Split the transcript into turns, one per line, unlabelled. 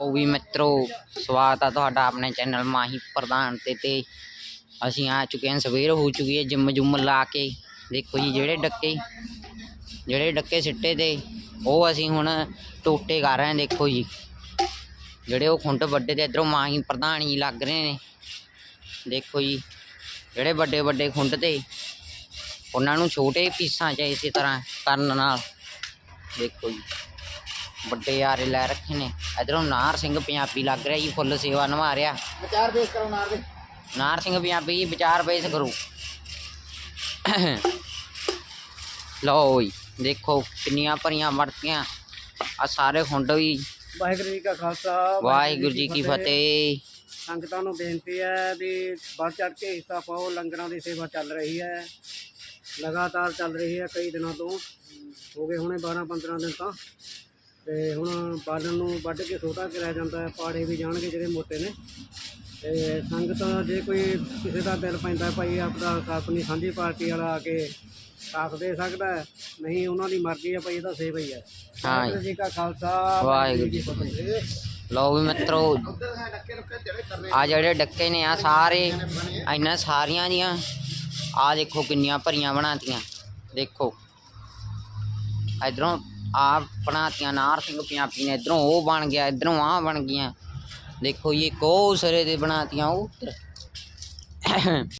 ਉਹ ਵੀ ਮਿੱਤਰੋ, ਸਵਾਗਤ ਆ ਤੁਹਾਡਾ ਆਪਣੇ ਚੈਨਲ ਮਾਹੀ ਪ੍ਰਧਾਨ ਤੇ ਤੇ ਅਸੀਂ ਆ ਚੁੱਕੇ ਹਾਂ, ਸਵੇਰ ਹੋ ਚੁੱਕੀ ਹੈ, ਜਿੰਮ ਜੁੰਮ ਲਾ ਕੇ। ਦੇਖੋ ਜੀ, ਜਿਹੜੇ ਡੱਕੇ ਜਿਹੜੇ ਡੱਕੇ ਸਿੱਟੇ ਤੇ, ਉਹ ਅਸੀਂ ਹੁਣ ਟੋਟੇ ਕਰ ਰਹੇ ਹਾਂ, ਦੇਖੋ ਜੀ। ਜਿਹੜੇ ਉਹ ਖੁੰਡ ਵੱਡੇ ਤੇ ਇਧਰੋਂ ਮਾਹੀ ਪ੍ਰਧਾਨ ਹੀ ਲੱਗ ਰਹੇ ਨੇ। ਦੇਖੋ ਜੀ, ਜਿਹੜੇ ਵੱਡੇ ਵੱਡੇ ਖੁੰਡ ਤੇ, ਉਹਨਾਂ ਨੂੰ ਛੋਟੇ ਪੀਸਾਂ 'ਚ ਇਸੇ ਤਰ੍ਹਾਂ ਕਰਨ ਨਾਲ। ਦੇਖੋ ਜੀ। ਵੱਡੇ ਯਾਰੇ ਲੈ ਰੱਖੇ ਨੇ। ਇਧਰੋਂ ਨਾਰ ਸਿੰਘ ਪੰਜਾਬੀ ਲੱਗ ਰਿਹਾ ਜੀ ਫੁੱਲ ਸੇਵਾ ਨਿਭਾ ਰਿਹਾ।
ਵਿਚਾਰ ਪੇਸ਼ ਕਰੋ ਨਾਰ ਦੇ।
ਨਾਰ ਸਿੰਘ ਪੰਜਾਬੀ ਜੀ ਵਿਚਾਰ ਪੇਸ਼ ਕਰੋ। ਲਓ ਜੀ ਦੇਖੋ ਕਿੰਨੀਆਂ ਭਰੀਆਂ ਵਰਤੀਆਂ। ਆ ਸਾਰੇ ਖੁੰਡ ਵੀ।
ਵਾਹਿਗੁਰੂ ਜੀ ਕਾ ਖਾਲਸਾ
ਵਾਹਿਗੁਰੂ ਜੀ ਕੀ ਫਤਿਹ।
ਸੰਗਤਾਂ ਨੂੰ ਬੇਨਤੀ ਹੈ ਵੀ ਵੱਧ ਚੜ ਕੇ ਹਿੱਸਾ ਪਾਓ ਲੰਗਰਾਂ ਦੀ ਸੇਵਾ ਚੱਲ ਰਹੀ ਹੈ। ਲਗਾਤਾਰ ਚੱਲ ਰਹੀ ਹੈ ਕਈ ਦਿਨਾਂ ਤੋਂ। ਹੋ ਗਏ ਹੁਣੇ 12 15 ਦਿਨ ਤਾਂ। ਤੇ ਹੁਣ ਬਾਲਣ ਨੂੰ ਵੱਢ ਕੇ ਛੋਟਾ ਕਰਿਆ ਜਾਂਦਾ ਹੈ ਪਾੜੇ ਵੀ ਜਾਣਗੇ ਜਿਹੜੇ ਮੋਟੇ ਨੇ। ਤੇ ਸੰਗਤ ਜੇ ਕੋਈ ਕਿਸੇ ਦਾ ਦਿਲ ਪੈਂਦਾ ਭਾਈ ਆਪਦਾ ਆਪਣੀ ਸਾਂਝੀ ਪਾਰਟੀ ਵਾਲਾ ਆ ਕੇ ਸਾਥ ਦੇ ਸਕਦਾ ਹੈ ਨਹੀਂ ਉਹਨਾਂ ਦੀ ਮਰਜ਼ੀ ਹੈ ਭਾਈ ਇਹਦਾ ਸੇਵਾ ਹੀ ਹੈ।
ਹਾਂ
ਵਾਹਿਗੁਰੂ ਜੀ ਕਾ ਖਾਲਸਾ
ਵਾਹਿਗੁਰੂ ਜੀ
ਕੀ ਫਤਿਹ।
ਲਓ ਵੀ ਮਿੱਤਰੋ ਆ ਜਿਹੜੇ ਡੱਕੇ ਨੇ ਆ ਸਾਰੇ ਇਹਨਾਂ ਸਾਰੀਆਂ ਦੀਆਂ। ਆ ਦੇਖੋ ਕਿੰਨੀਆਂ ਭਰੀਆਂ ਬਣਾਤੀਆਂ। ਦੇਖੋ। ਇਧਰੋਂ ਆ ਬਣਾਤੀਆਂ, ਨਾਰ ਸਿੰਘ ਪੰਜਾਬੀ ਨੇ ਇਧਰੋਂ ਉਹ ਬਣ ਗਿਆ, ਇਧਰੋਂ ਆ ਬਣ ਗਈਆਂ। ਦੇਖੋ ਜੀ, ਇੱਕ ਉਹ ਸਿਰੇ ਤੇ ਬਣਾਤੀਆਂ, ਉਹ